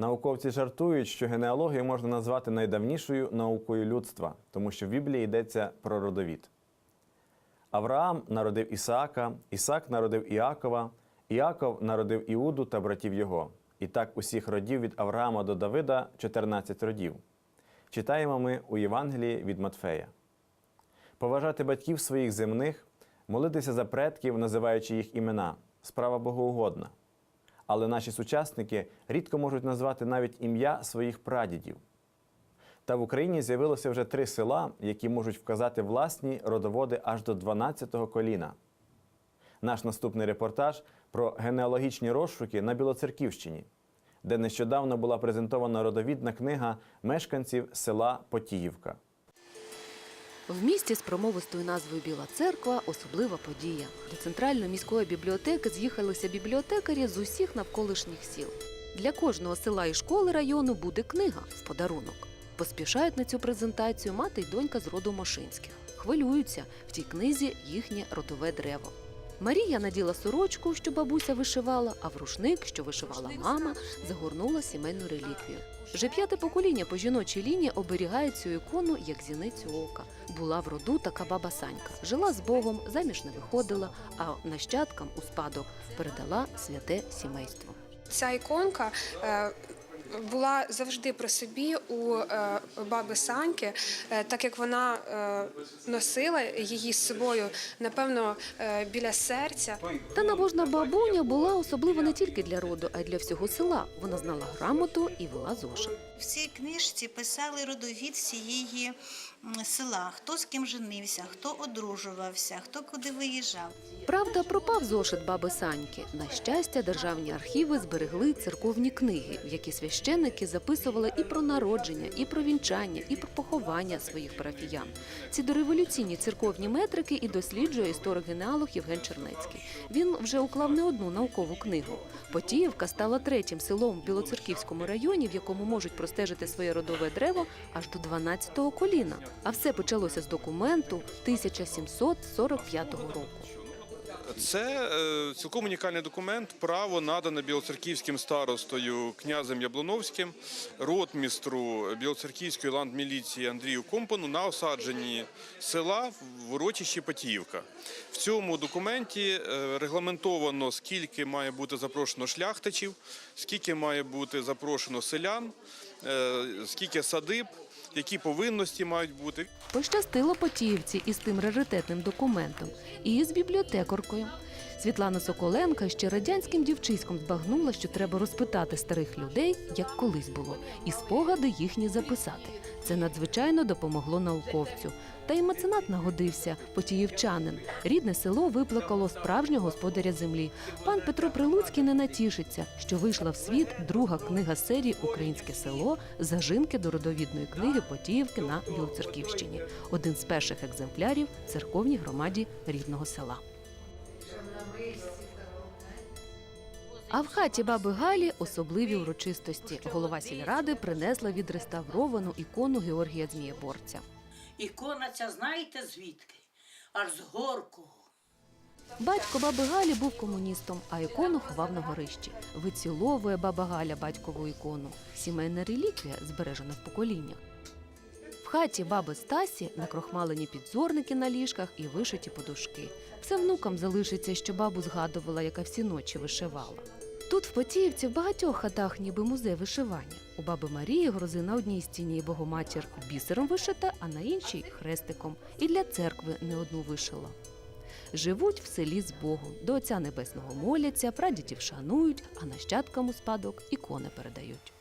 Науковці жартують, що генеалогію можна назвати найдавнішою наукою людства, тому що в Біблії йдеться про родовід. Авраам народив Ісаака, Ісаак народив Іакова, Іаков народив Іуду та братів його. І так усіх родів від Авраама до Давида 14 родів. Читаємо ми у Євангелії від Матфея. Поважати батьків своїх земних, молитися за предків, називаючи їх імена справа богоугодна. Але наші сучасники рідко можуть назвати навіть ім'я своїх прадідів. Та в Україні з'явилося вже три села, які можуть вказати власні родоводи аж до 12-го коліна. Наш наступний репортаж про генеалогічні розшуки на Білоцерківщині, де нещодавно була презентована родовідна книга мешканців села Потіївка. В місті з промовистою назвою Біла церква особлива подія. До центральної міської бібліотеки з'їхалися бібліотекарі з усіх навколишніх сіл. Для кожного села і школи району буде книга в подарунок. Поспішають на цю презентацію мати й донька з роду Мошинських. Хвилюються в тій книзі їхнє родове древо. Марія наділа сорочку, що бабуся вишивала, а в рушник, що вишивала мама, загорнула сімейну реліквію. Вже п'яте покоління по жіночій лінії оберігає цю ікону як зіницю ока. Була в роду така баба Санька. Жила з Богом, заміж не виходила, а нащадкам у спадок передала святе сімейство. Ця іконка е, була завжди при собі у е, баби Саньки, е, так як вона е, носила її з собою, напевно, біля серця. Та набожна бабуня була особлива не тільки для роду, а й для всього села. Вона знала грамоту і вела зошит. В цій книжці писали родовід всієї села, хто з ким женився, хто одружувався, хто куди виїжджав. Правда, пропав зошит баби Саньки. На щастя, державні архіви зберегли церковні книги, в які священники записували і про народження, і про вінчання, і про поховання своїх парафіян. Ці дореволюційні церковні метрики і досліджує історик-генеалог Євген Чернецький. Він вже уклав не одну наукову книгу. Потіївка стала третім селом в Білоцерківському районі, в якому можуть простежити своє родове древо аж до 12-го коліна. А все почалося з документу 1745 року. Це е, цілком унікальний документ. Право надане білоцерківським старостою князем Яблоновським, ротмістру білоцерківської ландміліції Андрію Компану на осадженні села в урочищі Потіївка. В цьому документі е, регламентовано, скільки має бути запрошено шляхтичів, скільки має бути запрошено селян, е, скільки садиб, які повинності мають бути. Пощастило Потіївці із тим раритетним документом і з бібліотекаркою. Світлана Соколенка ще радянським дівчиськом збагнула, що треба розпитати старих людей, як колись було, і спогади їхні записати. Це надзвичайно допомогло науковцю. Та й меценат нагодився, потіївчанин. Рідне село виплакало справжнього господаря землі. Пан Петро Прилуцький не натішиться, що вийшла в світ друга книга серії Українське село зажинки до родовідної книги Потіївки на Білоцерківщині. Один з перших екземплярів церковній громаді рідного села. А в хаті баби Галі особливі урочистості. Голова сільради принесла відреставровану ікону Георгія Змієборця. Ікона ця знаєте звідки? Аж з горкого. Батько баби Галі був комуністом, а ікону ховав на горищі. Виціловує баба Галя батькову ікону. Сімейна реліквія збережена в поколіннях. В хаті баби Стасі накрохмалені підзорники на ліжках і вишиті подушки. Все внукам залишиться, що бабу згадувала, яка всі ночі вишивала. Тут в Потіївці в багатьох хатах ніби музей вишивання. У баби Марії грози на одній стіні богоматір бісером вишита, а на іншій хрестиком. І для церкви не одну вишила. Живуть в селі з Богом, до Отця Небесного моляться, прадідів шанують, а нащадкам у спадок ікони передають.